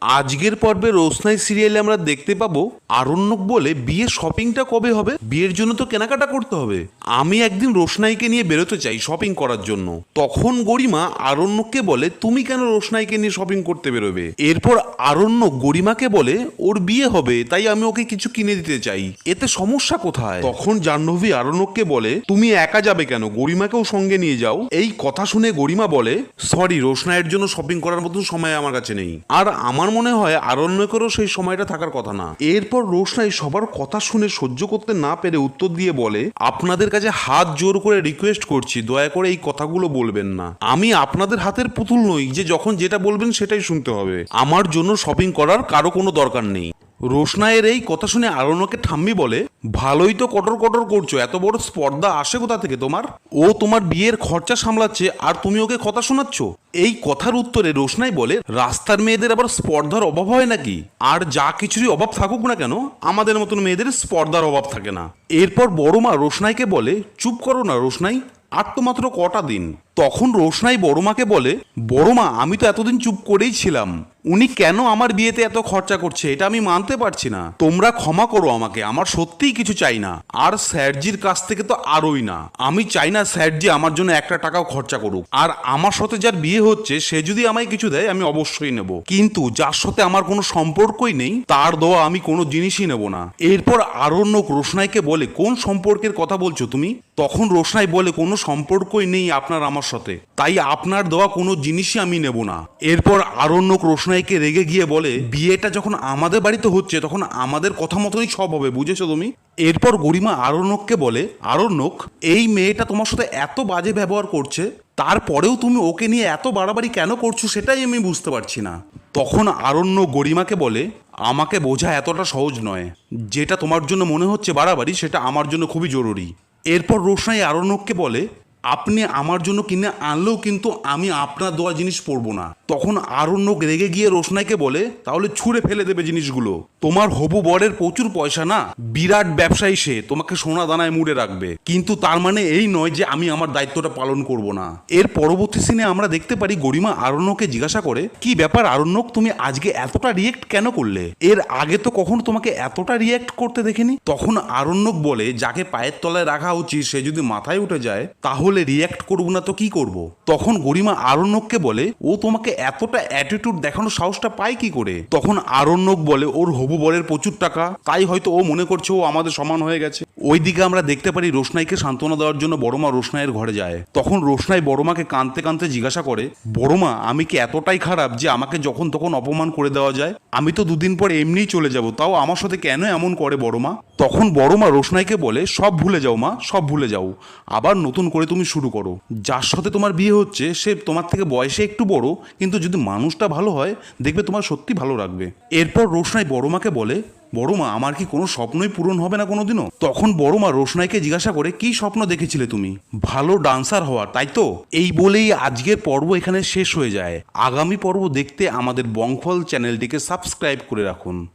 আজকের পর্বে রোশনাই সিরিয়ালে আমরা দেখতে পাবো আরণ্যক বলে বিয়ে শপিংটা কবে হবে? বিয়ের জন্য তো কেনাকাটা করতে হবে। আমি একদিন রোশনাইকে নিয়ে বেরোতে চাই শপিং করার জন্য। তখন গরিমা আরণ্যককে বলে, তুমি কেন রোশনাইকে নিয়ে শপিং করতে বেরোবে? এরপর আরণ্যক গরিমাকে বলে, ওর বিয়ে হবে, তাই আমি ওকে কিছু কিনে দিতে চাই। এতে সমস্যা কোথায়? তখন জাহ্নবী আরণ্যককে বলে, তুমি একা যাবে কেন? গরিমাকেও সঙ্গে নিয়ে যাও। এই কথা শুনে গরিমা বলে, সরি, রোশনাইয়ের জন্য শপিং করার মতো সময় আমার কাছে নেই। আর আমার মনে হয় আরণ্যকেরও সেই সময়টা থাকার কথা না। এরপর রোশনাই সবার কথা শুনে সহ্য করতে না পেরে উত্তর দিয়ে বলে, আপনাদের কাছে হাত জোর করে রিকোয়েস্ট করছি, দয়া করে এই কথাগুলো বলবেন না। আমি আপনাদের হাতের পুতুল নই, যে যখন যেটা বলবেন সেটাই শুনতে হবে। আমার জন্য শপিং করার কারও কোনো দরকার নেই। রোশনায়ের এই কথা শুনে আরণ্যকে ঠাম্মি বলে ভালোই তো কটর কটর করছ, এত বড় স্পর্ধা আসে কোথা থেকে তোমার? ও তোমার বিয়ের খরচা সামলাচ্ছে আর তুমি ওকে কথা শোনাচ্ছ? এই কথার উত্তরে রোশনাই বলে, রাস্তার মেয়েদের আবার স্পর্ধার অভাব হয় নাকি? আর যা কিছুরই অভাব থাকুক না কেন, আমাদের মতন মেয়েদের স্পর্ধার অভাব থাকে না। এরপর বড় মা রোশনাইকে বলে, চুপ করো না রোশনাই, আর তো মাত্র কটা দিন। তখন রোশনাই বড়মাকে বলে, বড়মা, আমি তো এতদিন চুপ করেই ছিলাম। উনি কেন আমার বিয়েতে এত খরচা করছে এটা আমি মানতে পারছি না। তোমরা ক্ষমা করো আমাকে, আমার সত্যিই কিছু চাই না। আর স্যারজির কাছ থেকে তো আরোই না। আমি চাই না স্যারজি আমার জন্য একটা টাকাও খরচা করুক। আর আমার সাথে যার বিয়ে হচ্ছে, সে যদি আমায় কিছু দেয়, আমি অবশ্যই নেব। কিন্তু যার সাথে আমার কোনো সম্পর্কই নেই, তার দেওয়া আমি কোনো জিনিসই নেব না। এরপর আরণ্যক রোশনাইকে বলে, কোন সম্পর্কের কথা বলছো তুমি? তখন রোশনাই বলে, কোনো সম্পর্কই নেই আপনার আমার সাথে তাই আপনার দেওয়া কোনো জিনিসই আমি নেব না। এরপর আরণ্যক রোশনাইকে রেগে গিয়ে বলে, বিয়েটা যখন আমাদের বাড়িতে হচ্ছে, তখন আমাদের কথা মতনই সব হবে, বুঝেছ তুমি? এরপর গরিমা আরণ্যককে বলে, আরণ্যক, এই মেয়েটা তোমার সাথে এত বাজে ব্যবহার করছে, তারপরেও তুমি ওকে নিয়ে এত বাড়াবাড়ি কেন করছ সেটাই আমি বুঝতে পারছি না। তখন আরণ্য গরিমাকে বলে, আমাকে বোঝা এতটা সহজ নয়। যেটা তোমার জন্য মনে হচ্ছে বাড়াবাড়ি, সেটা আমার জন্য খুবই জরুরি। এরপর রোশনাই আরণ্যককে বলে আপনি আমার জন্য কিনে আনলেও কিন্তু আমি আপনার দেওয়া জিনিস পরবো না। তখন আরণ্যক রেগে গিয়ে রোশনাইকে বলে, তাহলে ছুঁড়ে ফেলে দেবে জিনিসগুলো। তোমার হবু বরের প্রচুর পয়সা না? বিরাট ব্যবসায়ী সে, তোমাকে সোনা দানায় মুড়ে রাখবে। কিন্তু তার মানে এই নয় যে আমি আমার দায়িত্বটা পালন করব না। এর পরবর্তী সিনে আমরা দেখতে পারি গরিমা আরণ্যকে জিজ্ঞাসা করে, কি ব্যাপার আরণ্যক, তুমি আজকে এতটা রিয়েক্ট কেন করলে? এর আগে তো কখনো তোমাকে এতটা রিয়েক্ট করতে দেখিনি? তখন আরণ্যক বলে, যাকে পায়ের তলায় রাখা উচিত, সে যদি মাথায় উঠে যায়, তাহলে রিয়াক্ট করব না তো কি করব? তখন গরিমা আরণ্যককে বলে, ও তোমাকে এতটা অ্যাটিটিউড দেখানোর সাহসটা পায় কি করে? তখন আরণ্যক বলে, ওর হবু বরের প্রচুর টাকা, তাই হয়তো ও মনে করছে ও আমাদের সমান হয়ে গেছে। ওইদিকে আমরা দেখতে পারি রোশনাইকে সান্ত্বনা দেওয়ার জন্য বড়মা রোশনাইয়ের ঘরে যায়। তখন রোশনাই বড়মাকে কাঁদতে কাঁদতে জিজ্ঞাসা করে, বড়মা, আমি কি এতটাই খারাপ যে আমাকে যখন তখন অপমান করে দেওয়া যায়? আমি তো দুদিন পর এমনিই চলে যাব, তাও আমার সাথে কেন এমন করে বড়মা? তখন বড়মা রোশনাইকে বলে, সব ভুলে যাও মা, সব ভুলে যাও। আবার নতুন করে তুমি শুরু করো। যার সাথে তোমার বিয়ে হচ্ছে, সে তোমার থেকে বয়সে একটু বড়, কিন্তু যদি মানুষটা ভালো হয়, দেখবে তোমার সত্যি ভালো রাখবে এরপর রোশনাই বড়মাকে বলে, বড়মা, আমার কি কোনো স্বপ্নই পূরণ হবে না কোনোদিনও? তখন বড়মা রোশনাইকে জিজ্ঞাসা করে, কি স্বপ্ন দেখেছিলে তুমি? ভালো ডান্সার হওয়ার, তাই তো? এই বলেই আজকের পর্ব এখানে শেষ হয়ে যায়। আগামী পর্ব দেখতে আমাদের বংফল চ্যানেলটিকে সাবস্ক্রাইব করে রাখুন।